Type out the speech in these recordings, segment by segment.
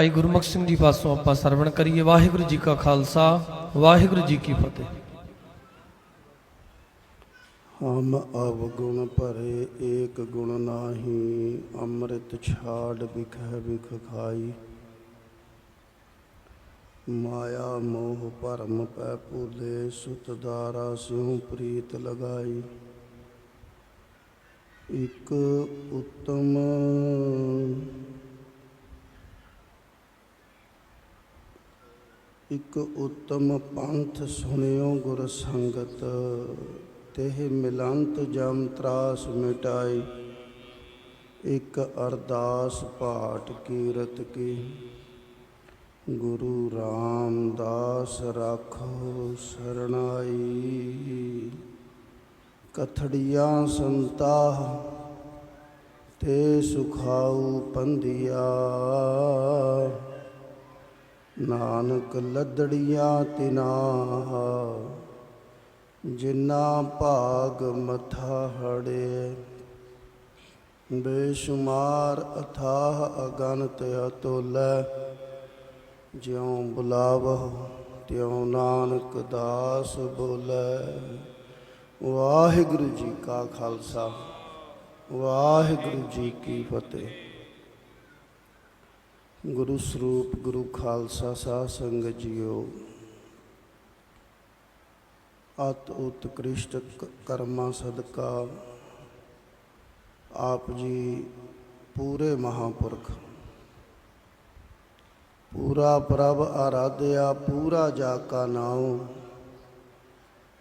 ਭਾਈ ਗੁਰਮੁਖ ਸਿੰਘ ਜੀ ਪਾਸੋਂ ਆਪਾਂ ਸਰਵਣ ਕਰੀਏ ਵਾਹਿਗੁਰੂ ਜੀ ਕਾ ਖਾਲਸਾ, ਵਾਹਿਗੁਰੂ ਜੀ ਕੀ ਫਤਿਹ। ਹਮ ਅਵਗੁਣ ਭਰੇ ਏਕ ਗੁਣ ਨਾਹੀ, ਅੰਮ੍ਰਿਤ ਛਾੜ ਬਿਖੈ ਬਿਖ ਖਾਈ। ਮਾਇਆ ਮੋਹ ਭਰਮ ਪੈ ਭੂਲੇ ਸੁਤ ਦਾਰਾ ਸਿਉ ਪ੍ਰੀਤ ਲਗਾਈ। ਇਕ ਉਤਮ ਇਕ ਉਤਮ ਪੰਥ ਸੁਣਿਓ ਗੁਰ ਸੰਗਤ, ਤਿਹ ਮਿਲੰਤ ਜਮ ਤਰਾਸ ਮਿਟਾਈ, ਇਕ ਅਰਦਾਸ ਪਾਠ ਕੀਰਤ ਕੀ। ਗੁਰੂ ਰਾਮਦਾਸ ਰਾਖੋ ਸਰਣਾਈ। ਕਥੜੀਆਂ ਸੰਤਾ ਤੇ ਸੁਖਾਉ ਪੰਧਿਆ। ਨਾਨਕ ਲੱਦੜੀਆਂ ਤਿਨਾਹਾ ਜਿਨਾ ਭਾਗ ਮਥਾ ਹੜੇ। ਬੇਸ਼ੁਮਾਰ ਅਥਾਹ ਅਗਨਤ ਅਤੁਲੈ, ਜਿਉ ਬੁਲਾਵਹ ਤਿਉ ਨਾਨਕ ਦਾਸ ਬੋਲੇ। ਵਾਹਿਗੁਰੂ ਜੀ ਕਾ ਖਾਲਸਾ, ਵਾਹਿਗੁਰੂ ਜੀ ਕੀ ਫਤਿਹ। ਗੁਰੂ ਸਰੂਪ, ਗੁਰੂ ਖਾਲਸਾ ਸਾਹ ਸੰਗਤ ਜੀਓ। ਅਤ ਉਤਕ੍ਰਿਸ਼ਟ ਕਰਮਾ ਸਦਕਾ। ਆਪ ਜੀ ਪੂਰੇ ਮਹਾਪੁਰਖ। ਪੂਰਾ ਪ੍ਰਭ ਆਰਾਧਿਆ, ਪੂਰਾ ਜਾ ਕਾ ਨਾਉ।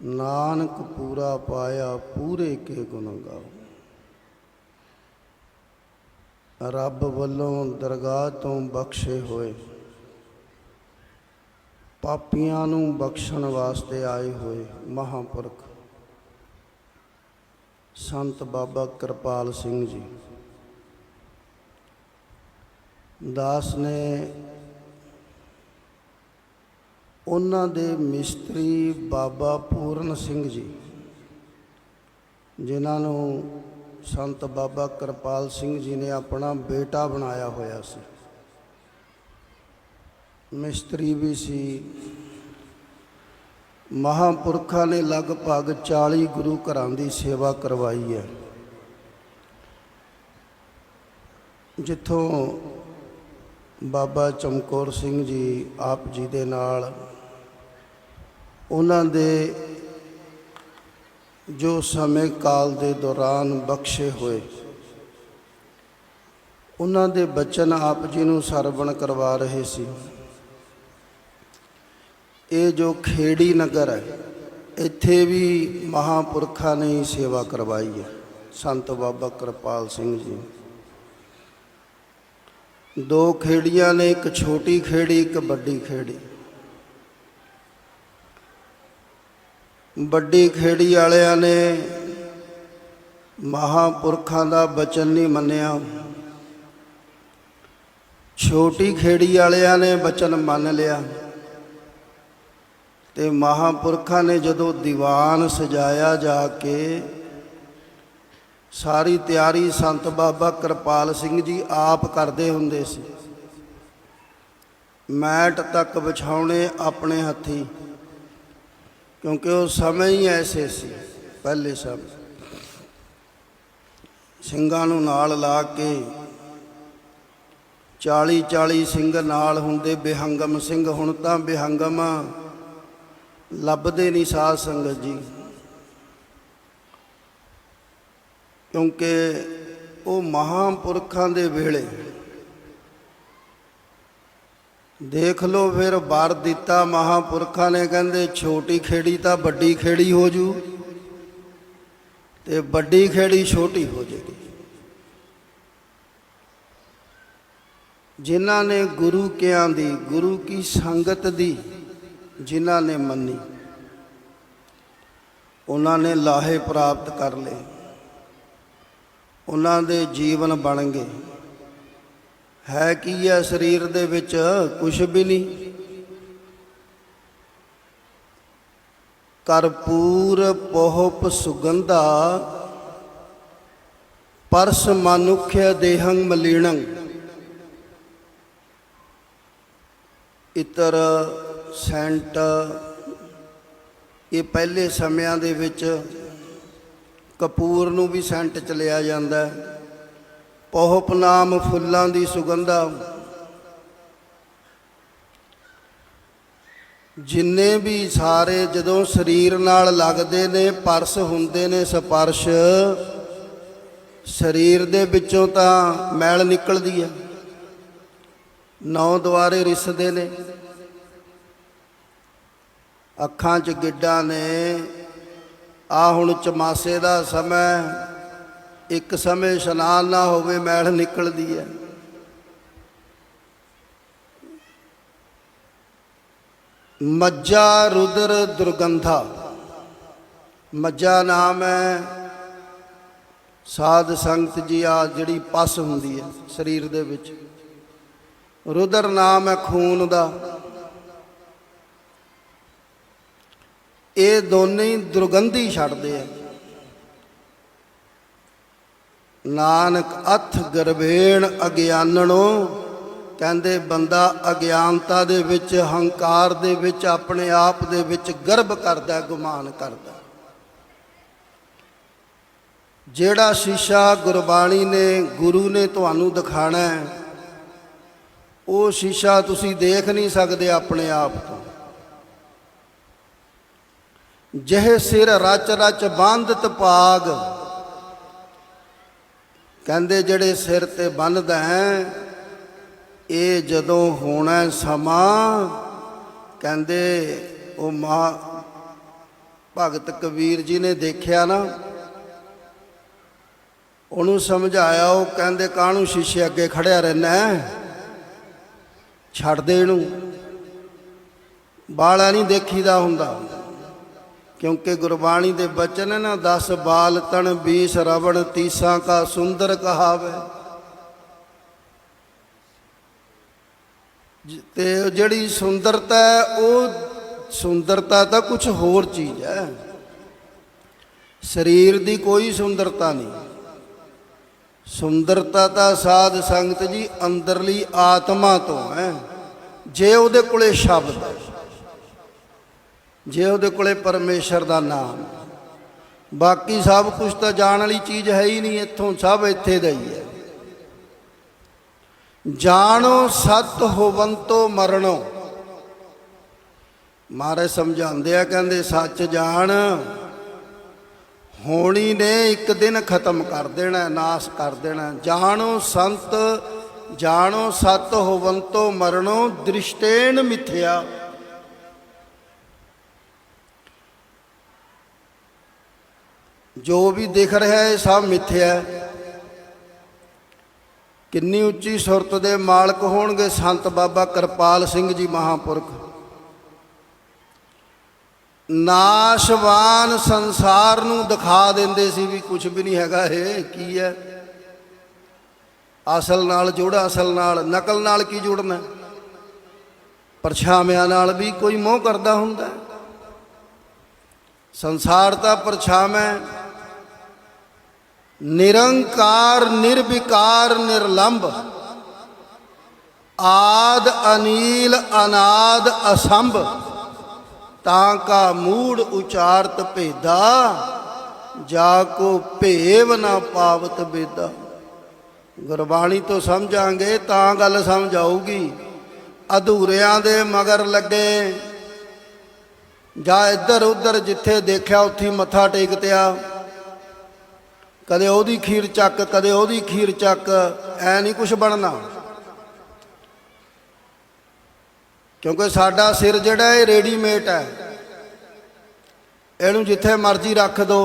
ਨਾਨਕ ਪੂਰਾ ਪਾਇਆ, ਪੂਰੇ ਕੇ ਗੁਣ ਗਾਓ ਰੱਬ ਵੱਲੋਂ ਦਰਗਾਹ ਤੋਂ ਬਖਸ਼ੇ ਹੋਏ। ਪਾਪੀਆਂ ਨੂੰ ਬਖਸ਼ਣ ਵਾਸਤੇ ਆਏ ਹੋਏ ਮਹਾਪੁਰਖ ਸੰਤ ਬਾਬਾ ਕਿਰਪਾਲ ਸਿੰਘ ਜੀ। ਦਾਸ ਨੇ ਉਹਨਾਂ ਦੇ ਮਿਸਤਰੀ ਬਾਬਾ ਪੂਰਨ ਸਿੰਘ ਜੀ, ਜਿਨ੍ਹਾਂ ਨੂੰ ਸੰਤ ਬਾਬਾ ਕਿਰਪਾਲ ਸਿੰਘ ਜੀ ਨੇ ਆਪਣਾ ਬੇਟਾ ਬਣਾਇਆ ਹੋਇਆ ਸੀ। ਮਿਸਤਰੀ ਵੀ ਸੀ। ਮਹਾਪੁਰਖਾਂ ਨੇ ਲਗਭਗ 40 ਗੁਰੂ ਘਰਾਂ ਦੀ ਸੇਵਾ ਕਰਵਾਈ ਹੈ। ਜਿੱਥੋਂ ਬਾਬਾ ਚਮਕੌਰ ਸਿੰਘ ਜੀ ਆਪ ਜੀ ਦੇ ਨਾਲ ਉਹਨਾਂ ਦੇ ਜੋ ਸਮੇਂ ਕਾਲ ਦੇ ਦੌਰਾਨ ਬਖਸ਼ੇ ਹੋਏ। ਉਹਨਾਂ ਦੇ ਬਚਨ ਆਪ ਜੀ ਨੂੰ ਸਰਵਣ ਕਰਵਾ ਰਹੇ ਸੀ। ਇਹ ਜੋ ਖੇੜੀ ਨਗਰ ਹੈ, ਇੱਥੇ ਵੀ ਮਹਾਪੁਰਖਾਂ ਨੇ ਸੇਵਾ ਕਰਵਾਈ ਹੈ। ਸੰਤ ਬਾਬਾ ਕਿਰਪਾਲ ਸਿੰਘ ਜੀ। ਦੋ ਖੇੜੀਆਂ ਨੇ, ਇੱਕ ਛੋਟੀ ਖੇੜੀ, ਇੱਕ ਵੱਡੀ ਖੇੜੀ। ਵੱਡੀ ਖੇੜੀ ਵਾਲਿਆਂ ਨੇ ਮਹਾਪੁਰਖਾਂ ਦਾ ਬਚਨ ਨਹੀਂ ਮੰਨਿਆ। ਛੋਟੀ ਖੇੜੀ ਵਾਲਿਆਂ ਨੇ ਬਚਨ ਮੰਨ ਲਿਆ ਤੇ ਮਹਾਪੁਰਖਾਂ ਨੇ ਜਦੋਂ ਦੀਵਾਨ ਸਜਾਇਆ ਜਾ ਕੇ ਸਾਰੀ ਤਿਆਰੀ ਸੰਤ ਬਾਬਾ ਕਿਰਪਾਲ ਸਿੰਘ ਜੀ ਆਪ ਕਰਦੇ ਹੁੰਦੇ ਸੀ। ਮੈਟ ਤੱਕ ਵਿਛਾਉਣੇ ਆਪਣੇ ਹੱਥੀ। ਕਿਉਂਕਿ ਉਹ ਸਮੇਂ ਹੀ ਐਸੇ ਸੀ, ਪਹਿਲੇ ਸਮੇਂ। ਸਿੰਘਾਂ ਨੂੰ ਨਾਲ ਲਾ ਕੇ 40 40 ਸਿੰਘ ਨਾਲ ਹੁੰਦੇ ਬਿਹੰਗਮ ਸਿੰਘ, ਹੁਣ ਤਾਂ ਬਿਹੰਗਮ ਲੱਭਦੇ ਨਹੀਂ ਸਾਧ ਸੰਗਤ ਜੀ। ਕਿਉਂਕਿ ਉਹ ਮਹਾਪੁਰਖਾਂ ਦੇ ਵੇਲੇ ਦੇਖ ਲਓ ਫਿਰ ਵਰ ਦਿੱਤਾ ਮਹਾਪੁਰਖਾਂ ਨੇ, ਕਹਿੰਦੇ ਛੋਟੀ ਖੇੜੀ ਤਾਂ ਵੱਡੀ ਖੇੜੀ ਹੋ ਜੂ। ਤੇ ਵੱਡੀ ਖੇੜੀ ਛੋਟੀ ਹੋ ਜੇਗੀ। ਜਿਨ੍ਹਾਂ ਨੇ ਗੁਰੂ ਕਿਆਂ ਦੀ, ਗੁਰੂ ਕੀ ਸੰਗਤ ਦੀ ਜਿਨ੍ਹਾਂ ਨੇ ਮੰਨੀ, ਉਹਨਾਂ ਨੇ ਲਾਹੇ ਪ੍ਰਾਪਤ ਕਰ ਲਏ। ਉਹਨਾਂ ਦੇ ਜੀਵਨ ਬਣ ਗਏ। ਹੈ ਕੀ ਹੈ ਸਰੀਰ ਦੇ ਵਿੱਚ ਕੁਛ ਵੀ ਨਹੀਂ? ਕਰਪੂਰ ਪੋਹਪ ਸੁਗੰਧਾ, ਪਰਸ ਮਨੁਖਯ ਦੇਹੰ ਮਲੀਣੰ। ਇਤਰ ਸੈਂਟ, ਇਹ ਪਹਿਲੇ ਸਮਿਆਂ ਦੇ ਵਿੱਚ ਕਪੂਰ ਨੂੰ ਵੀ ਸੈਂਟ ਚ ਲਿਆ ਜਾਂਦਾ ਹੈ। ਪੋਹਪ ਨਾਮ ਫੁੱਲਾਂ ਦੀ ਸੁਗੰਧਾ। ਜਿੰਨੇ ਵੀ ਸਾਰੇ ਜਦੋਂ ਸਰੀਰ ਨਾਲ ਲੱਗਦੇ ਨੇ, ਪਰਸ ਹੁੰਦੇ ਨੇ ਸਪਰਸ਼, ਸਰੀਰ ਦੇ ਵਿੱਚੋਂ ਤਾਂ ਮੈਲ ਨਿਕਲਦੀ ਹੈ ਨੌ ਦੁਆਰੇ ਰਿਸਦੇ ਨੇ। ਅੱਖਾਂ 'ਚ ਗਿੱਡਾਂ ਨੇ। ਆ ਹੁਣ ਚਮਾਸੇ ਦਾ ਸਮਾਂ ਇੱਕ ਸਮੇਂ ਇਸ਼ਨਾਨ ਨਾ ਹੋਵੇ, ਮੈਲ ਨਿਕਲਦੀ ਹੈ। ਮੱਜਾ ਰੁਦਰ ਦੁਰਗੰਧਾ। ਮੱਜਾ ਨਾਮ ਹੈ ਸਾਧ ਸੰਗਤ ਜੀ, ਆ ਜਿਹੜੀ ਪਸ ਹੁੰਦੀ ਹੈ ਸਰੀਰ ਦੇ ਵਿੱਚ। ਰੁਦਰ ਨਾਮ ਹੈ ਖੂਨ ਦਾ। ਇਹ ਦੋਨੇ ਹੀ ਦੁਰਗੰਧੀ ਛੱਡਦੇ ਆ। ਨਾਨਕ ਅਥ ਗਰਵੇਣ ਅਗਿਆਨਣੋ, ਕਹਿੰਦੇ ਬੰਦਾ ਅਗਿਆਨਤਾ ਦੇ ਵਿੱਚ, ਹੰਕਾਰ ਦੇ ਵਿੱਚ, ਆਪਣੇ ਆਪ ਦੇ ਵਿੱਚ ਗਰਭ ਕਰਦਾ, ਗੁਮਾਨ ਕਰਦਾ। ਜਿਹੜਾ ਸ਼ੀਸ਼ਾ ਗੁਰਬਾਣੀ ਨੇ, ਗੁਰੂ ਨੇ ਤੁਹਾਨੂੰ ਦਿਖਾਣਾ ਹੈ, ਉਹ ਸ਼ੀਸ਼ਾ ਤੁਸੀਂ ਦੇਖ ਨਹੀਂ ਸਕਦੇ ਆਪਣੇ ਆਪ ਤੋਂ। ਜਿਹੇ ਸਿਰ ਰਚ ਰਚ ਬੰਧਤ ਪਾਗ ਕਹਿੰਦੇ ਜਿਹੜੇ ਸਿਰ ਤੇ ਬੰਨਦਾ ਹੈ, ਇਹ ਜਦੋਂ ਹੋਣਾ ਸਮਾਂ, ਕਹਿੰਦੇ ਉਹ ਮਾ ਭਗਤ ਕਬੀਰ ਜੀ ਨੇ ਦੇਖਿਆ ਨਾ, ਉਹਨੂੰ ਸਮਝਾਇਆ, ਉਹ ਕਹਿੰਦੇ ਕਾਹਨੂੰ ਸ਼ੀਸ਼ੇ ਅੱਗੇ ਖੜਿਆ ਰਹਿਣਾ ਛੱਡ ਦੇ ਇਹਨੂੰ। ਬਾਲਾ ਨਹੀਂ ਦੇਖੀਦਾ ਹੁੰਦਾ। ਕਿਉਂਕਿ ਗੁਰਬਾਣੀ ਦੇ ਬਚਨ ਹੈ ਨਾ 10 ਬਾਲ ਤਣ 20 ਰਵਣ ਤੀਸਾਂ ਕਾ ਸੁੰਦਰ ਕਹਾਵੇ। ਜ- ਤੇ ਜਿਹੜੀ ਸੁੰਦਰਤਾ ਹੈ, ਉਹ ਸੁੰਦਰਤਾ ਤਾਂ ਕੁਝ ਹੋਰ ਚੀਜ਼ ਹੈ। ਸਰੀਰ ਦੀ ਕੋਈ ਸੁੰਦਰਤਾ ਨਹੀਂ। ਸੁੰਦਰਤਾ ਤਾਂ ਸਾਧ ਸੰਗਤ ਜੀ ਅੰਦਰਲੀ ਆਤਮਾ ਤੋਂ ਹੈ। ਜੇ ਉਹਦੇ ਕੋਲੇ ਸ਼ਬਦ ਹੈ। ਜੇ ਉਹਦੇ ਕੋਲੇ ਪਰਮੇਸ਼ਰ ਦਾ ਨਾਮ। ਬਾਕੀ ਸਭ ਕੁਝ ਤਾਂ ਜਾਣ ਵਾਲੀ ਚੀਜ਼ ਹੈ ਹੀ ਨਹੀਂ, ਇੱਥੋਂ ਸਭ ਇੱਥੇ ਦਾ ਹੀ ਹੈ। ਜਾਣੋ ਸਤ ਹੋਵੰਤੋ ਮਰਣੋ। ਮਹਾਰਾਜ ਸਮਝਾਉਂਦੇ ਆ, ਕਹਿੰਦੇ ਸੱਚ ਜਾਣ। ਹੋਣੀ ਨੇ ਇੱਕ ਦਿਨ ਖਤਮ ਕਰ ਦੇਣਾ, ਨਾਸ ਕਰ ਦੇਣਾ। ਜਾਣੋ ਸੰਤ, ਜਾਣੋ ਸਤ ਹੋਵੰਤੋ ਮਰਣੋ ਦ੍ਰਿਸ਼ਟੇਣ ਮਿਥਿਆ। ਜੋ ਵੀ ਦਿਖ ਰਿਹਾ ਹੈ ਸਭ ਮਿੱਥਿਆ ਹੈ। ਕਿੰਨੀ ਉੱਚੀ ਸੁਰਤ ਦੇ ਮਾਲਕ ਹੋਣਗੇ ਸੰਤ ਬਾਬਾ ਕਿਰਪਾਲ ਸਿੰਘ ਜੀ ਮਹਾਪੁਰਖ। ਨਾਸ਼ਵਾਨ ਸੰਸਾਰ ਨੂੰ ਦਿਖਾ ਦਿੰਦੇ ਸੀ ਵੀ ਕੁਝ ਵੀ ਨਹੀਂ ਹੈਗਾ, ਇਹ ਕੀ ਹੈ? ਅਸਲ ਨਾਲ ਜੋੜਾ, ਅਸਲ ਨਾਲ ਨਕਲ ਨਾਲ ਕੀ ਜੁੜਨਾ? ਪਰਛਾਵਿਆਂ ਨਾਲ ਵੀ ਕੋਈ ਮੋਹ ਕਰਦਾ ਹੁੰਦਾ। ਸੰਸਾਰ ਤਾਂ ਪਰਛਾਵਾਂ ਨਿਰੰਕਾਰ, ਨਿਰਵਿਕਾਰ, ਨਿਰਲੰਭ। ਆਦ, ਅਨੀਲ, ਅਨਾਦ, ਅਸੰਭ। ਤਾਂ ਕਾ ਮੂੜ ਉਚਾਰਤ ਭੇਦਾ, ਜਾ ਕੋ ਭੇਵ ਨਾ ਪਾਵਤ ਬੇਦਾ। ਗੁਰਬਾਣੀ ਤੋਂ ਸਮਝਾਂਗੇ, ਤਾਂ ਗੱਲ ਸਮਝ ਆਊਗੀ। ਅਧੂਰਿਆਂ ਦੇ ਮਗਰ ਲੱਗੇ। ਜਾਂ ਇੱਧਰ ਉੱਧਰ ਜਿੱਥੇ ਦੇਖਿਆ, ਉੱਥੇ ਹੀ ਮੱਥਾ ਟੇਕਤਿਆ ਕਦੇ ਉਹਦੀ ਖੀਰ ਚੱਕ, ਕਦੇ ਉਹਦੀ ਖੀਰ ਚੱਕ, ਐ ਨਹੀਂ ਕੁਝ ਬਣਨਾ। ਕਿਉਂਕਿ ਸਾਡਾ ਸਿਰ ਜਿਹੜਾ ਇਹ ਰੈਡੀਮੇਡ ਹੈ, ਇਹਨੂੰ ਜਿੱਥੇ ਮਰਜ਼ੀ ਰੱਖ ਦੋ।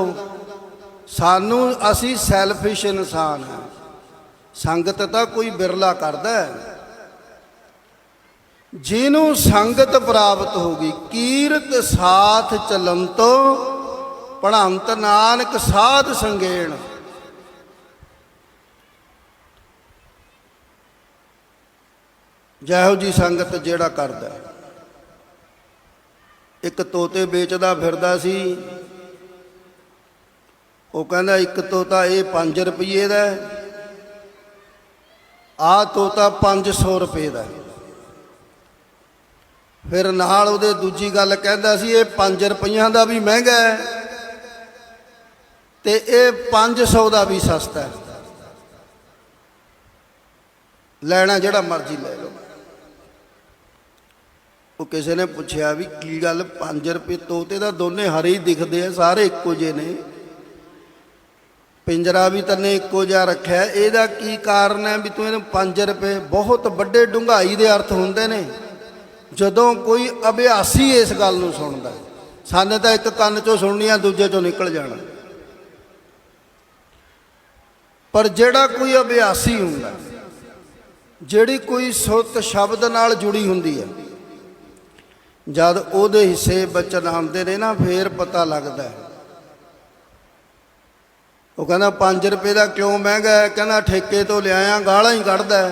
ਸਾਨੂੰ, ਅਸੀਂ ਸੈਲਫਿਸ਼ ਇਨਸਾਨ ਹਾਂ। ਸੰਗਤ ਤਾਂ ਕੋਈ ਬਿਰਲਾ ਕਰਦਾ ਹੈ। ਜਿਹਨੂੰ ਸੰਗਤ ਪ੍ਰਾਪਤ ਹੋ ਗਈ ਕੀਰਤ ਸਾਥ ਚਲੰਤੋ ਪੜੰਤ ਨਾਨਕ ਸਾਧ ਸੰਗੇਣ। ਜਿਹੋ ਜੀ ਸੰਗਤ ਜਿਹੜਾ ਕਰਦਾ ਇੱਕ ਤੋਤੇ ਵੇਚਦਾ ਫਿਰਦਾ ਸੀ, ਉਹ ਕਹਿੰਦਾ ਇੱਕ ਤੋਤਾ ਇਹ 5 ਰੁਪਏ ਦਾ ਆ ਤੋਤਾ 500 ਰੁਪਏ ਦਾ ਫਿਰ ਨਾਲ ਉਹਦੇ ਦੂਜੀ ਗੱਲ ਕਹਿੰਦਾ ਸੀ, ਇਹ 5 ਰੁਪਈਆਂ ਦਾ ਵੀ ਮਹਿੰਗਾ ਹੈ ਤੇ ਇਹ 500 ਦਾ ਵੀ ਸਸਤਾ ਹੈ। ਲੈਣਾ ਜਿਹੜਾ ਮਰਜ਼ੀ ਲੈ ਲਓ। ਉਹ ਕਿਸੇ ਨੇ ਪੁੱਛਿਆ ਵੀ ਕੀ ਗੱਲ 5 ਰੁਪਏ ਤੋਤੇ ਦਾ ਦੋਨੇ ਹਰੇ ਹੀ ਦਿਖਦੇ ਆ, ਸਾਰੇ ਇੱਕੋ ਜਿਹੇ ਨੇ। ਪਿੰਜਰਾ ਵੀ ਤੰਨੇ ਇੱਕੋ ਜਿਹਾ ਰੱਖਿਆ। ਇਹਦਾ ਕੀ ਕਾਰਨ ਹੈ ਵੀ ਤੂੰ ਇਹਨੂੰ 5 ਰੁਪਏ ਬਹੁਤ ਵੱਡੇ ਡੂੰਘਾਈ ਦੇ ਅਰਥ ਹੁੰਦੇ ਨੇ? ਜਦੋਂ ਕੋਈ ਅਭਿਆਸੀ ਇਸ ਗੱਲ ਨੂੰ ਸੁਣਦਾ ਹੈ। ਸਾਨੇ ਤਾਂ ਇੱਕ ਕੰਨ ਚੋਂ ਸੁਣਨੀ ਆ, ਦੂਜੇ ਚੋਂ ਨਿਕਲ ਜਾਣਾ। ਪਰ ਜਿਹੜਾ ਕੋਈ ਅਭਿਆਸੀ ਹੁੰਦਾ ਜਿਹੜੀ ਕੋਈ ਸੁਰਤ ਸ਼ਬਦ ਨਾਲ ਜੁੜੀ ਹੁੰਦੀ ਹੈ ਜਦ ਉਹਦੇ ਹਿੱਸੇ ਬਚਨ ਆਉਂਦੇ ਨੇ ਨਾ, ਫੇਰ ਪਤਾ ਲੱਗਦਾ ਉਹ ਕਹਿੰਦਾ 5 ਰੁਪਏ ਦਾ ਕਿਉਂ ਮਹਿੰਗਾ ਹੈ? ਕਹਿੰਦਾ, ਠੇਕੇ ਤੋਂ ਲਿਆਇਆ, ਗਾਲਾਂ ਹੀ ਕੱਢਦਾ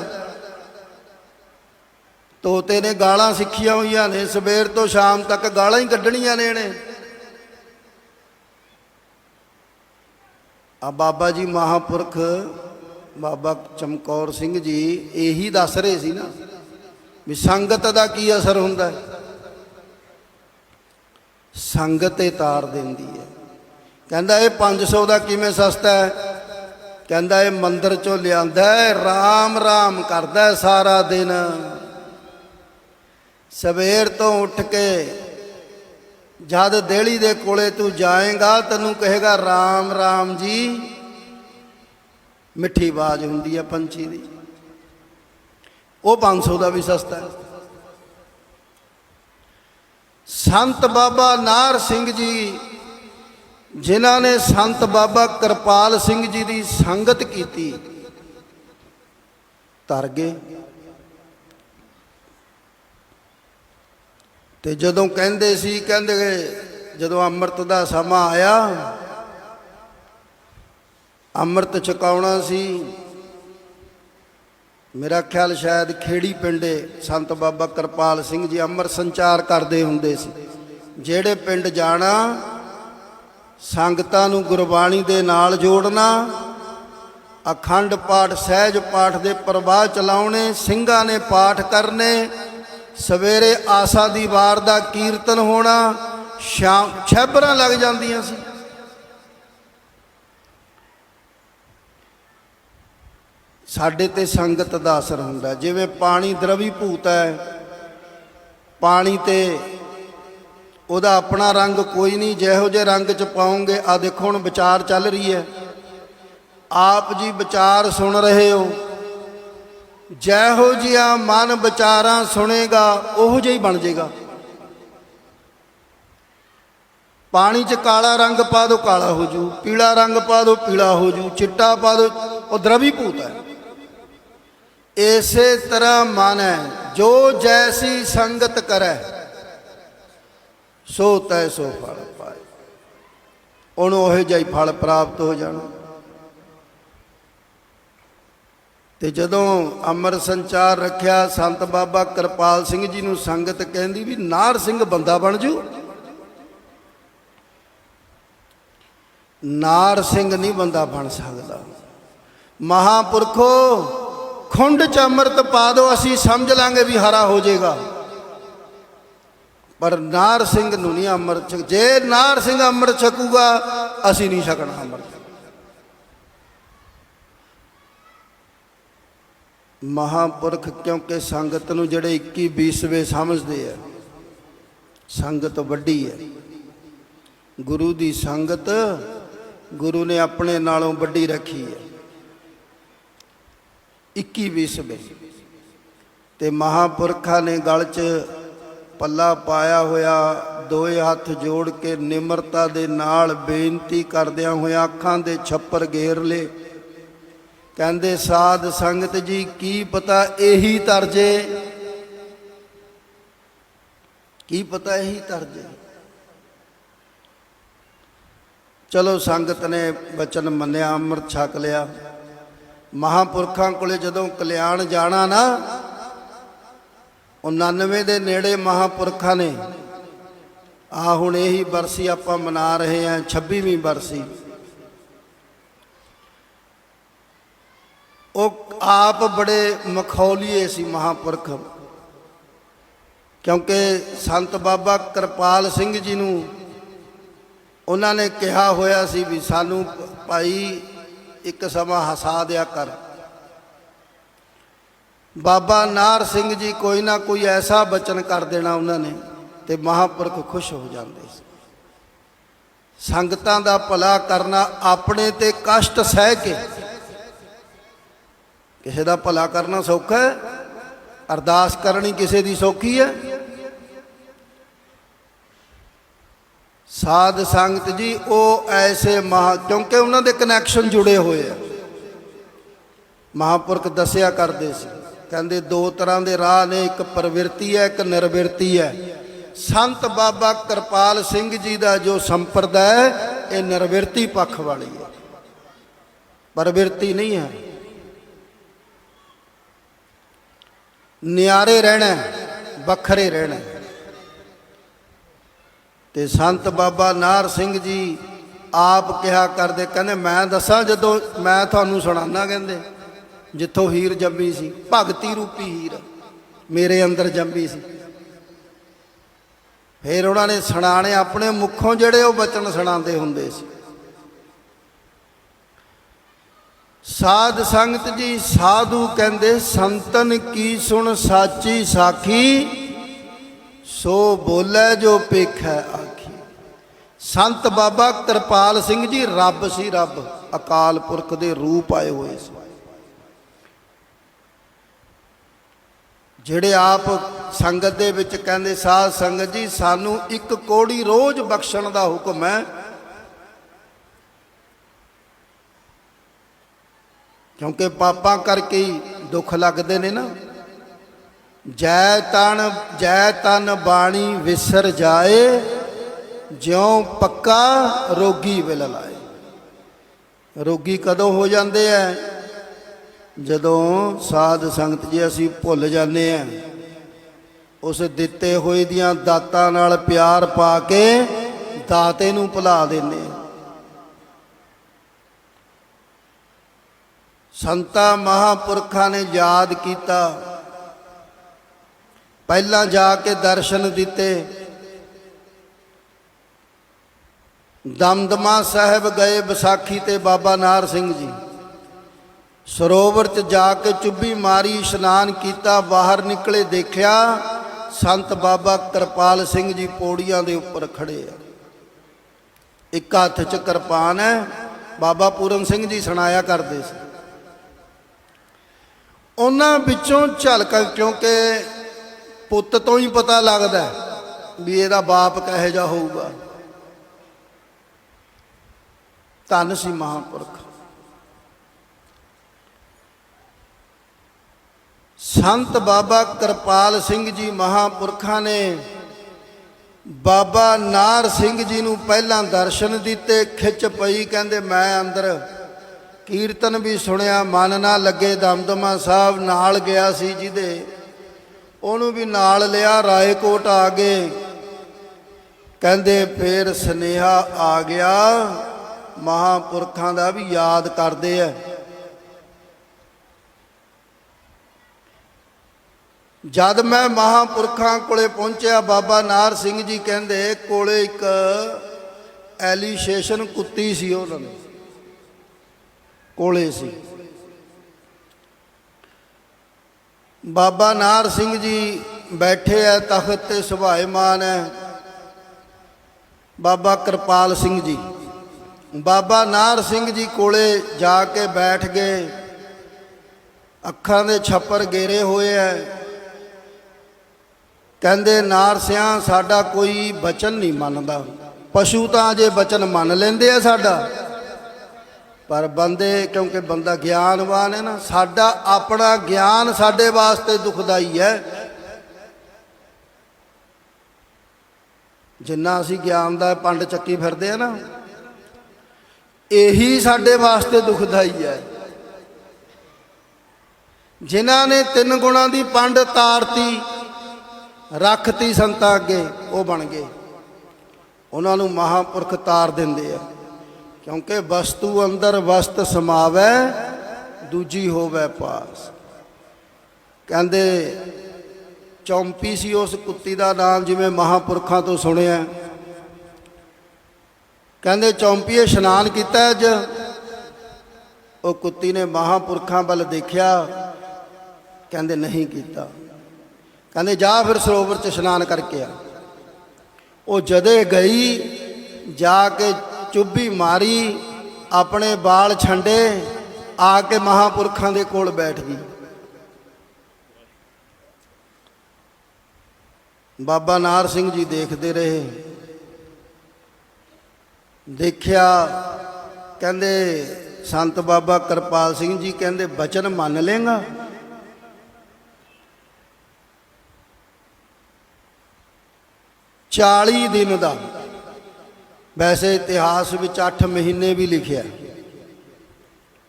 ਤੋਤੇ ਨੇ ਗਾਲਾਂ ਸਿੱਖੀਆਂ ਹੋਈਆਂ ਨੇ, ਸਵੇਰ ਤੋਂ ਸ਼ਾਮ ਤੱਕ ਗਾਲਾਂ ਹੀ ਕੱਢਣੀਆਂ ਨੇ ਇਹਨੇ। ਆ ਬਾਬਾ ਜੀ ਮਹਾਪੁਰਖ, ਬਾਬਾ ਚਮਕੌਰ ਸਿੰਘ ਜੀ ਇਹੀ ਦੱਸ ਰਹੇ ਸੀ ਨਾ ਵੀ ਸੰਗਤ ਦਾ ਕੀ ਅਸਰ ਹੁੰਦਾ ਹੈ? ਸੰਗਤ ਤੇ ਤਾਰ ਦਿੰਦੀ ਹੈ। ਕਹਿੰਦਾ ਇਹ 500 ਦਾ ਕਿਵੇਂ ਸਸਤਾ ਹੈ? ਕਹਿੰਦਾ ਇਹ ਮੰਦਰ ਚੋਂ ਲਿਆਂਦਾ ਹੈ, ਰਾਮ ਰਾਮ ਕਰਦਾ ਸਾਰਾ ਦਿਨ। ਸਵੇਰ ਤੋਂ ਉੱਠ ਕੇ ਜਦ ਦੇਲੀ ਦੇ ਕੋਲੇ ਤੂੰ ਜਾਏਗਾ, ਤੈਨੂੰ ਕਹੇਗਾ, ਰਾਮ ਰਾਮ ਜੀ। ਮਿੱਠੀ ਆਵਾਜ਼ ਹੁੰਦੀ ਹੈ ਪੰਛੀ ਦੀ। ਉਹ 500 ਦਾ ਵੀ ਸਸਤਾ ਹੈ। ਸੰਤ ਬਾਬਾ ਨਾਰ ਸਿੰਘ ਜੀ, ਜਿਨ੍ਹਾਂ ਨੇ ਸੰਤ ਬਾਬਾ ਕਿਰਪਾਲ ਸਿੰਘ ਜੀ ਦੀ ਸੰਗਤ ਕੀਤੀ, ਤਰ ਗਏ। ਤੇ ਜਦੋਂ ਕਹਿੰਦੇ ਸੀ, ਕਹਿੰਦੇ ਜਦੋਂ ਅੰਮ੍ਰਿਤ ਦਾ ਸਮਾਂ ਆਇਆ, ਅੰਮ੍ਰਿਤ ਛਕਾਉਣਾ ਸੀ ਮੇਰਾ ਖਿਆਲ ਸ਼ਾਇਦ ਖੇੜੀ ਪਿੰਡੇ ਸੰਤ ਬਾਬਾ ਕਿਰਪਾਲ ਸਿੰਘ ਜੀ ਅੰਮ੍ਰਿਤ ਸੰਚਾਰ ਕਰਦੇ ਹੁੰਦੇ ਸੀ। ਜਿਹੜੇ ਪਿੰਡ ਜਾਣਾ, ਸੰਗਤਾਂ ਨੂੰ ਗੁਰਬਾਣੀ ਦੇ ਨਾਲ ਜੋੜਨਾ, ਅਖੰਡ ਪਾਠ, ਸਹਿਜ ਪਾਠ ਦੇ ਪ੍ਰਵਾਹ ਚਲਾਉਣੇ, ਸਿੰਘਾਂ ਨੇ ਪਾਠ ਕਰਨੇ, ਸਵੇਰੇ ਆਸਾ ਦੀ ਵਾਰ ਦਾ ਕੀਰਤਨ ਹੋਣਾ, ਸ਼ਾਮ ਛੈਬਰਾਂ ਲੱਗ ਜਾਂਦੀਆਂ ਸੀ। ਸਾਡੇ ਤੇ ਸੰਗਤ ਦਾ ਅਸਰ ਹੁੰਦਾ ਜਿਵੇਂ ਪਾਣੀ ਦਰਵੀ ਭੂਤ ਹੈ, ਪਾਣੀ ਤੇ ਉਹਦਾ ਆਪਣਾ ਰੰਗ ਕੋਈ ਨਹੀਂ, ਜਿਹੋ ਜਿਹੇ ਰੰਗ ਚ ਪਾਉਂਗੇ ਆ ਦੇਖੋ ਹੁਣ ਵਿਚਾਰ ਚੱਲ ਰਹੀ ਹੈ। ਆਪ ਜੀ ਵਿਚਾਰ ਸੁਣ ਰਹੇ ਹੋ, ਜਿਹੋ ਜਿਹਾ ਮਨ ਵਿਚਾਰਾਂ ਸੁਣੇਗਾ, ਉਹੋ ਜਿਹਾ ਹੀ ਬਣ ਜਾਏਗਾ। ਪਾਣੀ 'ਚ ਕਾਲਾ ਰੰਗ ਪਾ ਦਿਓ, ਕਾਲਾ ਹੋ ਜੂ, ਪੀਲਾ ਰੰਗ ਪਾ ਦਿਓ, ਪੀਲਾ ਹੋ ਜੂ, ਚਿੱਟਾ ਪਾ ਦਿਓ, ਉਹ ਦਰਵੀ ਭੂਤ ਹੈ। ਇਸੇ ਤਰ੍ਹਾਂ ਮਨ ਹੈ ਜੋ ਜੈਸੀ ਸੰਗਤ ਕਰੈ, ਸੋ ਤੈ ਸੋ ਫਲ ਪਾਏ। ਉਹਨੂੰ ਉਹ ਜਿਹਾ ਹੀ ਫਲ ਪ੍ਰਾਪਤ ਹੋ ਜਾਣਾ। ਤੇ ਜਦੋਂ ਅਮਰ ਸੰਚਾਰ ਰੱਖਿਆ, ਸੰਤ ਬਾਬਾ ਕਿਰਪਾਲ ਸਿੰਘ ਜੀ ਨੂੰ ਸੰਗਤ ਕਹਿੰਦੀ ਵੀ ਨਾਰ ਸਿੰਘ ਬੰਦਾ ਬਣ ਜੂ। ਨਾਰ ਸਿੰਘ ਨਹੀਂ ਬੰਦਾ ਬਣ ਸਕਦਾ। ਮਹਾਪੁਰਖੋ ਖੁੰਡ ਚ ਅੰਮ੍ਰਿਤ ਪਾ ਦਿਓ, ਅਸੀਂ ਸਮਝ ਲਾਂਗੇ ਵੀ ਹਰਾ ਹੋ ਜਾਏਗਾ। ਪਰ ਨਾਰ ਸਿੰਘ ਨੂੰ ਨਹੀਂ ਅੰਮ੍ਰਿਤ ਛਕ ਜੇ ਨਾਰ ਸਿੰਘ ਅੰਮ੍ਰਿਤ ਛਕੂਗਾ, ਅਸੀਂ ਨਹੀਂ ਛਕਣਾ ਅੰਮ੍ਰਿਤ। ਮਹਾਪੁਰਖ ਕਿਉਂਕਿ ਸੰਗਤ ਨੂੰ ਜਿਹੜੇ 21 20ਵੇਂ ਸਮਝਦੇ ਆ, ਸੰਗਤ ਵੱਡੀ ਹੈ ਗੁਰੂ ਦੀ ਸੰਗਤ ਗੁਰੂ ਨੇ ਆਪਣੇ ਨਾਲੋਂ ਵੱਡੀ ਰੱਖੀ ਹੈ 21 20ਵੇਂ ਤੇ ਮਹਾਪੁਰਖਾਂ ਨੇ ਗਲ 'ਚ ਪੱਲਾ ਪਾਇਆ ਹੋਇਆ, ਦੋਏ ਹੱਥ ਜੋੜ ਕੇ ਨਿਮਰਤਾ ਦੇ ਨਾਲ ਬੇਨਤੀ ਕਰਦਿਆਂ ਹੋਇਆਂ ਅੱਖਾਂ ਦੇ ਛੱਪਰ ਘੇਰ ਲੇ ਕਹਿੰਦੇ, ਸਾਧ ਸੰਗਤ ਜੀ, ਕੀ ਪਤਾ ਇਹੀ ਤਰਜੇ? ਕੀ ਪਤਾ ਇਹੀ ਤਰਜੇ? ਚਲੋ, ਸੰਗਤ ਨੇ ਬਚਨ ਮੰਨਿਆ, ਅੰਮ੍ਰਿਤ ਛਕ ਲਿਆ। ਮਹਾਪੁਰਖਾਂ ਕੋਲੇ ਜਦੋਂ ਕਲਿਆਣ ਜਾਣਾ ਨਾ 99 ਦੇ ਨੇੜੇ ਮਹਾਪੁਰਖਾਂ ਨੇ। ਆ ਹੁਣ ਇਹੀ ਬਰਸੀ ਆਪਾਂ ਮਨਾ ਰਹੇ ਹਾਂ 26ਵੀਂ ਬਰਸੀ। ਉਹ ਆਪ ਬੜੇ ਮਖੌਲੀਏ ਸੀ ਮਹਾਪੁਰਖ। ਕਿਉਂਕਿ ਸੰਤ ਬਾਬਾ ਕਿਰਪਾਲ ਸਿੰਘ ਜੀ ਨੂੰ ਉਹਨਾਂ ਨੇ ਕਿਹਾ ਹੋਇਆ ਸੀ ਵੀ ਸਾਨੂੰ ਭਾਈ ਇੱਕ ਸਮਾਂ ਹਸਾ ਦਿਆ ਕਰ। ਬਾਬਾ ਨਾਰ ਸਿੰਘ ਜੀ ਕੋਈ ਨਾ ਕੋਈ ਐਸਾ ਬਚਨ ਕਰ ਦੇਣਾ ਉਹਨਾਂ ਨੇ ਤੇ ਮਹਾਂਪੁਰਖ ਖੁਸ਼ ਹੋ ਜਾਂਦੇ ਸੀ। ਸੰਗਤਾਂ ਦਾ ਭਲਾ ਕਰਨਾ ਆਪਣੇ ਤੇ ਕਸ਼ਟ ਸਹਿ ਕੇ। ਕਿਸੇ ਦਾ ਭਲਾ ਕਰਨਾ ਸੌਖਾ ਹੈ? ਅਰਦਾਸ ਕਰਨੀ ਕਿਸੇ ਦੀ ਸੌਖੀ ਹੈ? ਸਾਧ ਸੰਗਤ ਜੀ, ਉਹ ਐਸੇ ਮਹਾ, ਕਿਉਂਕਿ ਉਹਨਾਂ ਦੇ ਕਨੈਕਸ਼ਨ ਜੁੜੇ ਹੋਏ ਆ। ਮਹਾਂਪੁਰਖ ਦੱਸਿਆ ਕਰਦੇ ਸੀ, ਕਹਿੰਦੇ ਦੋ ਤਰ੍ਹਾਂ ਦੇ ਰਾਹ ਨੇ, ਇੱਕ ਪ੍ਰਵਿਰਤੀ ਹੈ, ਇੱਕ ਨਿਰਵਿਰਤੀ ਹੈ। ਸੰਤ ਬਾਬਾ ਕਿਰਪਾਲ ਸਿੰਘ ਜੀ ਦਾ ਜੋ ਸੰਪਰਦਾ ਹੈ, ਇਹ ਨਿਰਵਿਰਤੀ ਪੱਖ ਵਾਲੀ ਹੈ। ਪ੍ਰਵਿਰਤੀ ਨਹੀਂ ਹੈ। ਨਿਆਰੇ ਰਹਿਣਾ ਵੱਖਰੇ ਰਹਿਣਾ ਤੇ ਸੰਤ ਬਾਬਾ ਨਾਰ ਸਿੰਘ ਜੀ ਆਪ ਕਿਹਾ ਕਰਦੇ, ਕਹਿੰਦੇ, ਮੈਂ ਦੱਸਾਂ ਜਦੋਂ ਮੈਂ ਤੁਹਾਨੂੰ ਸੁਣਾਣਾ ਕਹਿੰਦੇ, ਜਿੱਥੋਂ ਹੀਰ ਜੰਮੀ ਸੀ, ਭਗਤੀ ਰੂਪੀ ਹੀਰ ਮੇਰੇ ਅੰਦਰ ਜੰਮੀ ਸੀ। ਫਿਰ ਉਹਨਾਂ ਨੇ ਸੁਣਾਣੇ ਆਪਣੇ ਮੁਖੋਂ ਜਿਹੜੇ ਉਹ ਬਚਨ ਸੁਣਾਉਂਦੇ ਹੁੰਦੇ ਸੀ। ਸਾਧ ਸੰਗਤ ਜੀ, ਸਾਧੂ ਕਹਿੰਦੇ, ਸੰਤਨ ਕੀ ਸੁਣ ਸਾਚੀ ਸਾਖੀ ਸੋ ਬੋਲੇ ਜੋ ਪੇਖੈ ਆਖੀ। ਸੰਤ ਬਾਬਾ ਕਿਰਪਾਲ ਸਿੰਘ ਜੀ, ਰੱਬ ਸੀ ਰੱਬ, ਅਕਾਲ ਪੁਰਖ ਦੇ ਰੂਪ ਆਏ ਹੋਏ ਸੀ। ਜਿਹੜੇ ਆਪ ਸੰਗਤ ਦੇ ਵਿੱਚ ਕਹਿੰਦੇ, ਸਾਧ ਸੰਗਤ ਜੀ, ਸਾਨੂੰ ਇੱਕ ਕੋੜੀ ਰੋਜ਼ ਬਖਸ਼ਣ ਦਾ ਹੁਕਮ ਹੈ। ਕਿਉਂਕਿ ਪਾਪਾਂ ਕਰਕੇ ਹੀ ਦੁੱਖ ਲੱਗਦੇ ਨੇ ਨਾ। ਜੈ ਤਨ ਜੈ ਤਨ ਬਾਣੀ ਵਿਸਰ ਜਾਏ, ਜਿਉ ਪੱਕਾ ਰੋਗੀ ਵਿਲ ਲਾਏ ਰੋਗੀ ਕਦੋਂ ਹੋ ਜਾਂਦੇ ਐ? ਜਦੋਂ ਸਾਧ ਸੰਗਤ ਜੀ ਅਸੀਂ ਭੁੱਲ ਜਾਂਦੇ ਆ ਉਸ ਦਿੱਤੇ ਹੋਏ ਦੀਆਂ ਦਾਤਾਂ ਨਾਲ ਪਿਆਰ ਪਾ ਕੇ ਦਾਤੇ ਨੂੰ ਭੁਲਾ ਦਿੰਦੇ ਆ ਸੰਤਾ ਮਹਾਪੁਰਖਾਂ ਨੇ ਯਾਦ ਕੀਤਾ ਪਹਿਲਾਂ ਜਾ ਕੇ ਦਰਸ਼ਨ ਦਿੱਤੇ। ਦਮਦਮਾ ਸਾਹਿਬ ਗਏ ਵਿਸਾਖੀ ਤੇ ਬਾਬਾ ਨਾਰ ਸਿੰਘ ਜੀ। ਸਰੋਵਰ 'ਚ ਜਾ ਕੇ ਚੁੱਭੀ ਮਾਰੀ, ਇਸ਼ਨਾਨ ਕੀਤਾ, ਬਾਹਰ ਨਿਕਲੇ ਦੇਖਿਆ, ਸੰਤ ਬਾਬਾ ਕਿਰਪਾਲ ਸਿੰਘ ਜੀ ਪੌੜੀਆਂ ਦੇ ਉੱਪਰ ਖੜੇ ਆ। ਇੱਕ ਹੱਥ 'ਚ ਕਿਰਪਾਨ ਹੈ, ਬਾਬਾ ਪੂਰਨ ਸਿੰਘ ਜੀ ਸੁਣਾਇਆ ਕਰਦੇ ਸੀ। ਉਹਨਾਂ ਵਿੱਚੋਂ ਝਲਕ ਕਿਉਂਕਿ ਪੁੱਤ ਤੋਂ ਹੀ ਪਤਾ ਲੱਗਦਾ ਵੀ ਇਹਦਾ ਬਾਪ ਕਹੇ ਜਾ ਹੋਊਗਾ। ਧੰਨ ਸੀ ਮਹਾਂਪੁਰਖ। ਸੰਤ ਬਾਬਾ ਕਿਰਪਾਲ ਸਿੰਘ ਜੀ ਮਹਾਂਪੁਰਖਾਂ ਨੇ ਬਾਬਾ ਨਾਰ ਸਿੰਘ ਜੀ ਨੂੰ ਪਹਿਲਾਂ ਦਰਸ਼ਨ ਦਿੱਤੇ, ਖਿੱਚ ਪਈ, ਕਹਿੰਦੇ, ਮੈਂ ਅੰਦਰ ਕੀਰਤਨ ਵੀ ਸੁਣਿਆ, ਮਨ ਨਾ ਲੱਗੇ ਦਮਦਮਾ ਸਾਹਿਬ, ਨਾਲ ਗਿਆ ਸੀ ਜਿਹਦੇ ਉਹਨੂੰ ਵੀ ਨਾਲ ਲਿਆ, ਰਾਏਕੋਟ ਆ ਗਏ। ਕਹਿੰਦੇ ਫੇਰ ਸਨੇਹਾ ਆ ਗਿਆ, ਮਹਾਪੁਰਖਾਂ ਦਾ ਵੀ ਯਾਦ ਕਰਦੇ ਆ ਜਦ ਮੈਂ ਮਹਾਪੁਰਖਾਂ ਕੋਲੇ ਪਹੁੰਚਿਆ, ਬਾਬਾ ਨਾਰ ਸਿੰਘ ਜੀ ਕਹਿੰਦੇ ਕੋਲੇ ਇੱਕ ਐਲੀਸ਼ੇਸ਼ਨ ਕੁੱਤੀ ਸੀ ਉਹਨਾਂ ਨੇ ਕੋਲੇ ਸੀ। ਬਾਬਾ ਨਾਰ ਸਿੰਘ ਜੀ ਬੈਠੇ ਆ ਤਖਤ ਤੇ ਸੁਭਾਏਮਾਨ ਹੈ ਬਾਬਾ ਕਿਰਪਾਲ ਸਿੰਘ ਜੀ। ਬਾਬਾ ਨਾਰ ਸਿੰਘ ਜੀ ਕੋਲੇ ਜਾ ਕੇ ਬੈਠ ਗਏ। ਅੱਖਾਂ ਦੇ ਛੱਪਰ ਗੇਰੇ ਹੋਏ ਐ। ਕਹਿੰਦੇ, ਨਾਰ ਸਿਆਂ, ਸਾਡਾ ਕੋਈ ਬਚਨ ਨਹੀਂ ਮੰਨਦਾ। ਪਸ਼ੂ ਤਾਂ ਅਜੇ ਬਚਨ ਮੰਨ ਲੈਂਦੇ ਆ ਸਾਡਾ। ਪਰ ਬੰਦੇ, ਕਿਉਂਕਿ ਬੰਦਾ ਗਿਆਨਵਾਨ ਹੈ ਨਾ, ਸਾਡਾ ਆਪਣਾ ਗਿਆਨ ਸਾਡੇ ਵਾਸਤੇ ਦੁਖਦਾਈ ਹੈ। ਜਿੰਨਾ ਅਸੀਂ ਗਿਆਨ ਦਾ ਪੰਡ ਚੱਕੀ ਫਿਰਦੇ ਆ ਨਾ, ਇਹੀ ਸਾਡੇ ਵਾਸਤੇ ਦੁਖਦਾਈ ਹੈ। ਜਿਨ੍ਹਾਂ ਨੇ ਤਿੰਨ ਗੁਣਾਂ ਦੀ ਪੰਡ ਤਾਰਤੀ, ਰੱਖਤੀ ਸੰਤਾਂ ਅੱਗੇ, ਉਹ ਬਣ ਗਏ। ਉਹਨਾਂ ਨੂੰ ਮਹਾਪੁਰਖ ਤਾਰ ਦਿੰਦੇ ਆ। ਕਿਉਂਕਿ ਵਸਤੂ ਅੰਦਰ ਵਸਤ ਸਮਾਵੈ, ਦੂਜੀ ਹੋਵੇ ਪਾਸ। ਕਹਿੰਦੇ, ਚੌਂਪੀ ਸੀ ਉਸ ਕੁੱਤੀ ਦਾ ਨਾਮ ਜਿਵੇਂ ਮਹਾਪੁਰਖਾਂ ਤੋਂ ਸੁਣਿਆ। ਕਹਿੰਦੇ ਚੌਂਪੀਏ ਇਸ਼ਨਾਨ ਕੀਤਾ ਅੱਜ। ਉਹ ਕੁੱਤੀ ਨੇ ਮਹਾਪੁਰਖਾਂ ਵੱਲ ਦੇਖਿਆ। ਕਹਿੰਦੇ, ਨਹੀਂ ਕੀਤਾ। ਕਹਿੰਦੇ, ਜਾ ਫਿਰ ਸਰੋਵਰ 'ਚ ਇਸ਼ਨਾਨ ਕਰਕੇ ਆ। ਉਹ ਜਦੇ ਗਈ, ਜਾ ਕੇ ਚੁੱਭੀ ਮਾਰੀ, ਆਪਣੇ ਬਾਲ ਛੰਡੇ, ਆ ਕੇ ਮਹਾਪੁਰਖਾਂ ਦੇ ਕੋਲ ਬੈਠ ਗਈ। ਬਾਬਾ ਨਾਰ ਸਿੰਘ ਜੀ ਦੇਖਦੇ ਰਹੇ। ਦੇਖਿਆ, ਕਹਿੰਦੇ, ਸੰਤ ਬਾਬਾ ਕਿਰਪਾਲ ਸਿੰਘ ਜੀ ਕਹਿੰਦੇ, ਬਚਨ ਮੰਨ ਲੇਗਾ? ਚਾਲੀ ਦਿਨ ਦਾ ਵੈਸੇ ਇਤਿਹਾਸ ਵਿੱਚ 8 ਮਹੀਨੇ ਵੀ ਲਿਖਿਆ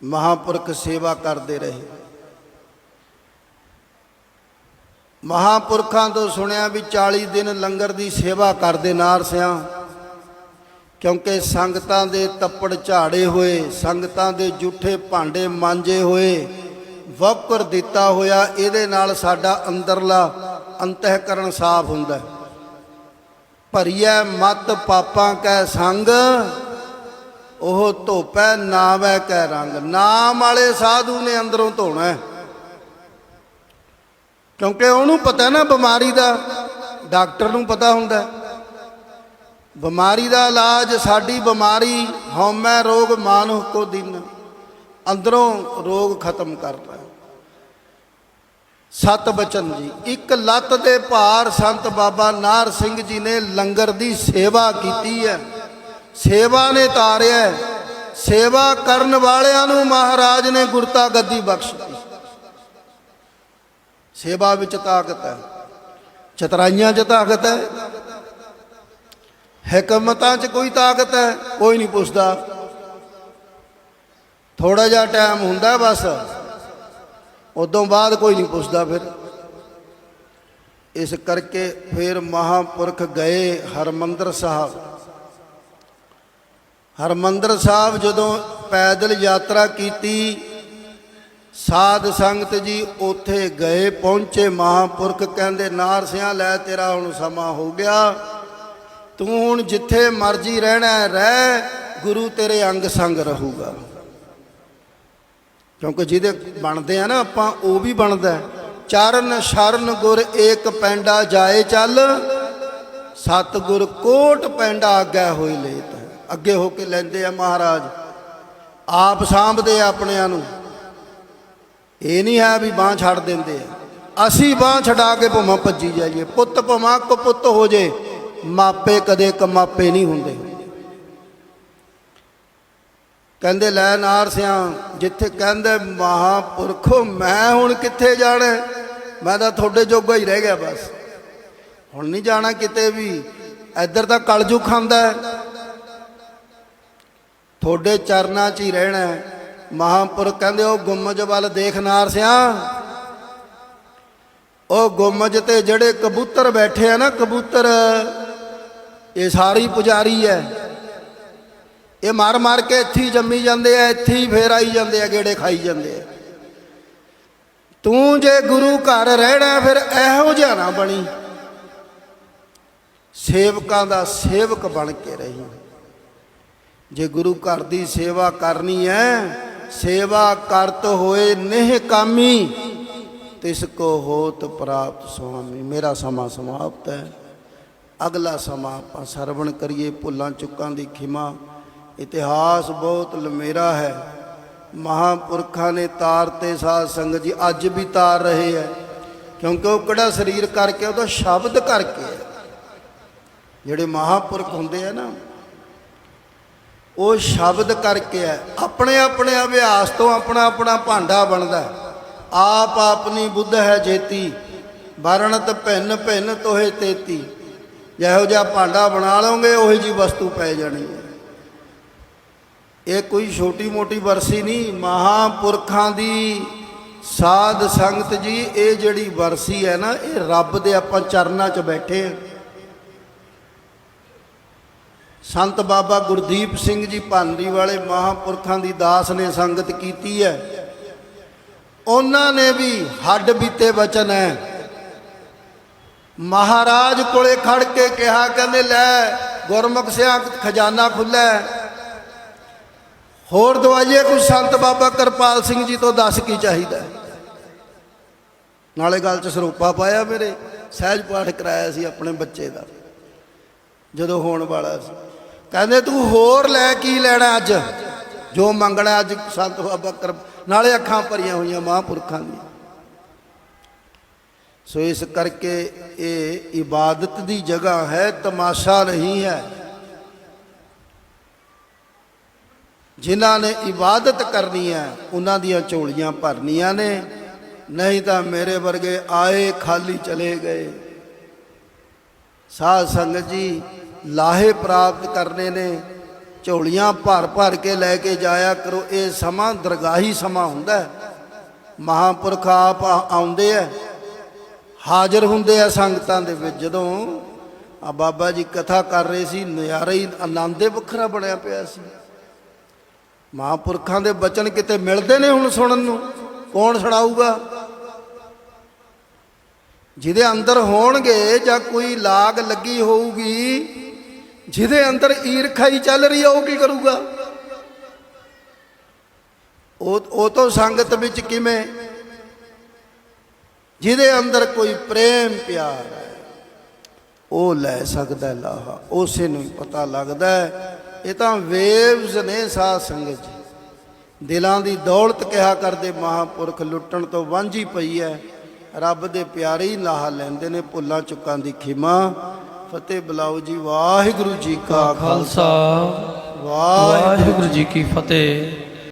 ਮਹਾਪੁਰਖ ਸੇਵਾ ਕਰਦੇ ਰਹੇ। ਮਹਾਪੁਰਖਾਂ ਤੋਂ ਸੁਣਿਆ ਵੀ 40 ਦਿਨ ਲੰਗਰ ਦੀ ਸੇਵਾ ਕਰਦੇ ਨਾਰ ਸਿਆਂ ਕਿਉਂਕਿ ਸੰਗਤਾਂ ਦੇ ਤੱਪੜ ਝਾੜੇ ਹੋਏ, ਸੰਗਤਾਂ ਦੇ ਜੂਠੇ ਭਾਂਡੇ ਮਾਂਜੇ ਹੋਏ ਵਕਰ ਦਿੱਤਾ ਹੋਇਆ, ਇਹਦੇ ਨਾਲ ਸਾਡਾ ਅੰਦਰਲਾ ਅੰਤಃਕਰਨ ਸਾਫ਼ ਹੁੰਦਾ ਹੈ। ਭਰੀਐ ਮਤ ਪਾਪਾਂ ਕੈ ਸੰਗ, ਉਹ ਧੋਪੈ ਨਾਵੈ ਕੈ ਰੰਗ। ਨਾਮ ਵਾਲੇ ਸਾਧੂ ਨੇ ਅੰਦਰੋਂ ਧੋਣਾ ਕਿਉਂਕਿ ਉਹਨੂੰ ਪਤਾ ਨਾ ਬਿਮਾਰੀ ਦਾ, ਡਾਕਟਰ ਨੂੰ ਪਤਾ ਹੁੰਦਾ ਬਿਮਾਰੀ ਦਾ ਇਲਾਜ, ਸਾਡੀ ਬਿਮਾਰੀ, ਹਉਮੈ ਰੋਗ ਮਾਨੁ ਕੋ ਦਿਨ। ਅੰਦਰੋਂ ਰੋਗ ਖਤਮ ਕਰਦਾ ਸਤ ਬਚਨ ਜੀ। ਇੱਕ ਲੱਤ ਦੇ ਭਾਰ ਸੰਤ ਬਾਬਾ ਨਾਰ ਸਿੰਘ ਜੀ ਨੇ ਲੰਗਰ ਦੀ ਸੇਵਾ ਕੀਤੀ ਹੈ। ਸੇਵਾ ਨੇ ਤਾਰਿਆ ਸੇਵਾ ਕਰਨ ਵਾਲਿਆਂ ਨੂੰ ਮਹਾਰਾਜ ਨੇ ਗੁਰਤਾ ਗੱਦੀ ਬਖਸ਼ੀ ਸੇਵਾ ਵਿੱਚ ਤਾਕਤ ਹੈ। ਚਤਰਾਈਆਂ 'ਚ ਤਾਕਤ ਹੈ। ਹਕਮਤਾਂ 'ਚ ਕੋਈ ਤਾਕਤ ਹੈ। ਕੋਈ ਨਹੀਂ ਪੁੱਛਦਾ। ਥੋੜਾ ਜਿਹਾ ਟਾਈਮ ਹੁੰਦਾ ਬਸ। ਉਦੋਂ ਬਾਅਦ ਕੋਈ ਨਹੀਂ ਪੁੱਛਦਾ ਫਿਰ। ਇਸ ਕਰਕੇ ਫਿਰ ਮਹਾਪੁਰਖ ਗਏ ਹਰਮੰਦਰ ਸਾਹਿਬ। ਹਰਮੰਦਰ ਸਾਹਿਬ ਜਦੋਂ ਪੈਦਲ ਯਾਤਰਾ ਕੀਤੀ, ਸਾਧ ਸੰਗਤ ਜੀ ਉੱਥੇ ਗਏ, ਪਹੁੰਚੇ, ਮਹਾਪੁਰਖ ਕਹਿੰਦੇ, ਨਾਰ ਸਿਆਂ, ਲੈ ਤੇਰਾ ਹੁਣ ਸਮਾਂ ਹੋ ਗਿਆ। ਤੂੰ ਹੁਣ ਜਿੱਥੇ ਮਰਜ਼ੀ ਰਹਿਣਾ ਰਹਿ, ਗੁਰੂ ਤੇਰੇ ਅੰਗ ਸੰਗ ਰਹੂਗਾ। ਕਿਉਂਕਿ ਜਿਹਦੇ ਬਣਦੇ ਆ ਨਾ, ਆਪਾਂ ਉਹ ਵੀ ਬਣਦਾ ਚਰਨ ਸ਼ਰਨ ਗੁਰ ਏਕ ਪੈਂਡਾ ਜਾਏ ਚੱਲ ਸਤ ਗੁਰ ਕੋਟ ਪੈਂਡਾ ਅੱਗੇ ਹੋਈ ਲੇਤ ਅੱਗੇ ਹੋ ਕੇ ਲੈਂਦੇ ਆ ਮਹਾਰਾਜ, ਆਪ ਸਾਂਭਦੇ ਆ ਆਪਣਿਆਂ ਨੂੰ। ਇਹ ਨਹੀਂ ਹੈ ਵੀ ਬਾਹ ਛੱਡ ਦਿੰਦੇ ਆ। ਅਸੀਂ ਬਾਹ ਛਡਾ ਕੇ ਭੁਮਾ ਭੱਜੀ ਜਾਈਏ, ਪੁੱਤ ਭੁਮਾ ਕੋ ਪੁੱਤ ਹੋ ਜੇ, ਮਾਪੇ ਕਦੇ ਕਮਾਪੇ ਨਹੀਂ ਹੁੰਦੇ। ਕਹਿੰਦੇ, ਲੈ ਨਾਰ ਸਿਆਂ, ਜਿੱਥੇ ਕਹਿੰਦੇ ਮਹਾਪੁਰਖੋ, ਮੈਂ ਹੁਣ ਕਿੱਥੇ ਜਾਣਾ? ਮੈਂ ਤਾਂ ਤੁਹਾਡੇ ਜੋਗਾ ਹੀ ਰਹਿ ਗਿਆ ਬਸ। ਹੁਣ ਨਹੀਂ ਜਾਣਾ ਕਿਤੇ ਵੀ। ਇੱਧਰ ਤਾਂ ਕਲਜੂ ਖਾਂਦਾ ਤੁਹਾਡੇ ਚਰਨਾਂ 'ਚ ਹੀ ਰਹਿਣਾ ਹੈ। ਮਹਾਪੁਰਖ ਕਹਿੰਦੇ, ਉਹ ਗੁੰਮਜ ਵੱਲ ਦੇਖ ਨਾਰ ਉਹ ਗੁੰਮਜ ਤੇ ਜਿਹੜੇ ਕਬੂਤਰ ਬੈਠੇ ਆ ਨਾ, ਕਬੂਤਰ, ਇਹ ਸਾਰੀ ਪੁਜਾਰੀ ਹੈ। ਇਹ ਮਾਰ ਮਾਰ ਕੇ ਇੱਥੇ ਜੰਮੀ ਜਾਂਦੇ ਆ, ਇੱਥੇ ਹੀ ਫੇਰ ਆਈ ਜਾਂਦੇ ਆ, ਗੇੜੇ ਖਾਈ ਜਾਂਦੇ ਆ। ਤੂੰ ਜੇ ਗੁਰੂ ਘਰ ਰਹਿਣਾ, ਫਿਰ ਇਹੋ ਜਿਹਾ ਨਾ ਬਣੀ। ਸੇਵਕਾਂ ਦਾ ਸੇਵਕ ਬਣ ਕੇ ਰਹੀ। ਜੇ ਗੁਰੂ ਘਰ ਦੀ ਸੇਵਾ ਕਰਨੀ ਹੈ, ਸੇਵਾ ਕਰਤ ਹੋਏ ਨਹਿ ਕਾਮੀ, ਤਿਸ ਕੋ ਹੋਤ ਪ੍ਰਾਪਤ ਸੁਆਮੀ। ਮੇਰਾ ਸਮਾਂ ਸਮਾਪਤ ਹੈ। ਅਗਲਾ ਸਮਾਂ ਆਪਾਂ ਸਰਵਣ ਕਰੀਏ ਭੁੱਲਾਂ ਚੁੱਕਾਂ ਦੀ ਖਿਮਾ। ਇਤਿਹਾਸ ਬਹੁਤ ਲਮੇਰਾ ਹੈ। ਮਹਾਪੁਰਖਾਂ ਨੇ ਤਾਰ ਤੇ ਸਾਧ ਸੰਗਤ ਜੀ ਅੱਜ ਵੀ ਤਾਰ ਰਹੇ ਹੈ। ਕਿਉਂਕਿ ਉਹ ਕਿਹੜਾ ਸਰੀਰ ਕਰਕੇ, ਉਹਦਾ ਸ਼ਬਦ ਕਰਕੇ ਹੈ। ਜਿਹੜੇ ਮਹਾਪੁਰਖ ਹੁੰਦੇ ਆ ਨਾ, ਉਹ ਸ਼ਬਦ ਕਰਕੇ ਹੈ। ਆਪਣੇ ਆਪਣੇ ਅਭਿਆਸ ਤੋਂ ਆਪਣਾ ਆਪਣਾ ਭਾਂਡਾ ਬਣਦਾ ਆਪ ਆਪਣੀ ਬੁੱਧ ਹੈ ਜੇਤੀ, ਵਰਣਤ ਭਿੰਨ ਭਿੰਨ ਤੋਹੇ ਤੇਤੀ। ਜਿਹੋ ਜਿਹਾ ਭਾਂਡਾ ਬਣਾ ਲਓਗੇ, ਉਹੀ ਜੀ ਵਸਤੂ ਪੈ ਜਾਣੀ ਹੈ। ਇਹ ਕੋਈ ਛੋਟੀ ਮੋਟੀ ਵਰਸੀ ਨਹੀਂ, ਮਹਾਪੁਰਖਾਂ ਦੀ ਸਾਧ ਸੰਗਤ ਜੀ, ਇਹ ਜਿਹੜੀ ਵਰਸੀ ਹੈ ਨਾ, ਇਹ ਰੱਬ ਦੇ ਆਪਾਂ ਚਰਨਾਂ 'ਚ ਬੈਠੇ ਹਾਂ। ਸੰਤ ਬਾਬਾ ਗੁਰਦੀਪ ਸਿੰਘ ਜੀ ਭਾਂਡੀ ਵਾਲੇ ਮਹਾਪੁਰਖਾਂ ਦੀ ਦਾਸ ਨੇ ਸੰਗਤ ਕੀਤੀ ਹੈ। ਉਹਨਾਂ ਨੇ ਵੀ ਹੱਡ ਬੀਤੇ ਵਚਨ ਹੈ। ਮਹਾਰਾਜ ਕੋਲੇ ਖੜ ਕੇ ਕਿਹਾ, ਕਹਿੰਦੇ, ਲੈ ਗੁਰਮੁਖ ਸਿਆ ਖਜ਼ਾਨਾ ਖੁੱਲਾ ਹੈ। ਹੋਰ ਦਵਾਈਏ ਕੋਈ ਸੰਤ ਬਾਬਾ ਕਿਰਪਾਲ ਸਿੰਘ ਜੀ ਤੋਂ ਦੱਸ ਕੀ ਚਾਹੀਦਾ? ਨਾਲੇ ਗੱਲ ਚ ਸਰੂਪਾ ਪਾਇਆ ਮੇਰੇ, ਸਹਿਜ ਪਾਠ ਕਰਾਇਆ ਸੀ ਆਪਣੇ ਬੱਚੇ ਦਾ, ਜਦੋਂ ਹੋਣ ਵਾਲਾ ਸੀ। ਕਹਿੰਦੇ, ਤੂੰ ਹੋਰ ਲੈ ਕੀ ਲੈਣਾ ਅੱਜ? ਜੋ ਮੰਗਣਾ ਅੱਜ ਸੰਤ ਬਾਬਾ ਕਰ ਨਾਲੇ ਅੱਖਾਂ ਭਰੀਆਂ ਹੋਈਆਂ ਮਹਾਂਪੁਰਖਾਂ ਦੀਆਂ। ਸੋ ਇਸ ਕਰਕੇ ਇਹ ਇਬਾਦਤ ਦੀ ਜਗ੍ਹਾ ਹੈ, ਤਮਾਸ਼ਾ ਨਹੀਂ ਹੈ। ਜਿਨ੍ਹਾਂ ਨੇ ਇਬਾਦਤ ਕਰਨੀ ਹੈ, ਉਹਨਾਂ ਦੀਆਂ ਝੋਲੀਆਂ ਭਰਨੀਆਂ ਨੇ। ਨਹੀਂ ਤਾਂ ਮੇਰੇ ਵਰਗੇ ਆਏ ਖਾਲੀ ਚਲੇ ਗਏ। ਸਾਧ ਸੰਗਤ ਜੀ, ਲਾਹੇ ਪ੍ਰਾਪਤ ਕਰਨੇ ਨੇ। ਝੋਲੀਆਂ ਭਰ ਭਰ ਕੇ ਲੈ ਕੇ ਜਾਇਆ ਕਰੋ, ਇਹ ਸਮਾਂ ਦਰਗਾਹੀ ਸਮਾਂ ਹੁੰਦਾ ਹੈ। ਮਹਾਂਪੁਰਖ ਆਪ ਆਉਂਦੇ ਆ ਹਾਜ਼ਰ ਹੁੰਦੇ ਆ ਸੰਗਤਾਂ ਦੇ ਵਿੱਚ। ਜਦੋਂ ਆ ਬਾਬਾ ਜੀ ਕਥਾ ਕਰ ਰਹੇ ਸੀ, ਨਜ਼ਾਰਾ ਹੀ ਆਨੰਦ ਵੱਖਰਾ ਬਣਿਆ ਪਿਆ ਸੀ। ਮਹਾਂਪੁਰਖਾਂ ਦੇ ਬਚਨ ਕਿਤੇ ਮਿਲਦੇ ਨੇ ਹੁਣ ਸੁਣਨ ਨੂੰ? ਕੌਣ ਸੁਣਾਊਗਾ ਜਿਹਦੇ ਅੰਦਰ ਹੋਣਗੇ ਜਾਂ ਕੋਈ ਲਾਗ ਲੱਗੀ ਹੋਊਗੀ, ਜਿਹਦੇ ਅੰਦਰ ਈਰਖਾ ਹੀ ਚੱਲ ਰਹੀ ਹੈ ਉਹ ਕੀ ਕਰੂਗਾ? ਉਹ ਉਹ ਤੋਂ ਸੰਗਤ ਵਿੱਚ ਕਿਵੇਂ? ਜਿਹਦੇ ਅੰਦਰ ਕੋਈ ਪ੍ਰੇਮ ਪਿਆਰ ਹੈ, ਉਹ ਲੈ ਸਕਦਾ ਲਾਹਾ, ਉਸੇ ਨੂੰ ਪਤਾ ਲੱਗਦਾ ਹੈ ਇਹ ਤਾਂ ਵੇਵਸ ਨੇ ਸਾਧ ਸੰਗਤ ਜੀ। ਦਿਲਾਂ ਦੀ ਦੌਲਤ ਕਿਹਾ ਕਰਦੇ ਮਹਾਪੁਰਖ ਲੁੱਟਣ ਤੋਂ ਵਾਂਝੀ ਪਈ ਹੈ ਰੱਬ ਦੇ ਪਿਆਰੇ ਹੀ ਲਾਹਾ ਲੈਂਦੇ ਨੇ ਭੁੱਲਾਂ ਚੁੱਕਾਂ ਦੀ ਖਿਮਾ। ਫਤਿਹ ਬਲਾਉ ਜੀ ਵਾਹਿਗੁਰੂ ਜੀ ਕਾ ਖਾਲਸਾ। ਵਾਹਿਗੁਰੂ ਜੀ ਕੀ ਫਤਿਹ।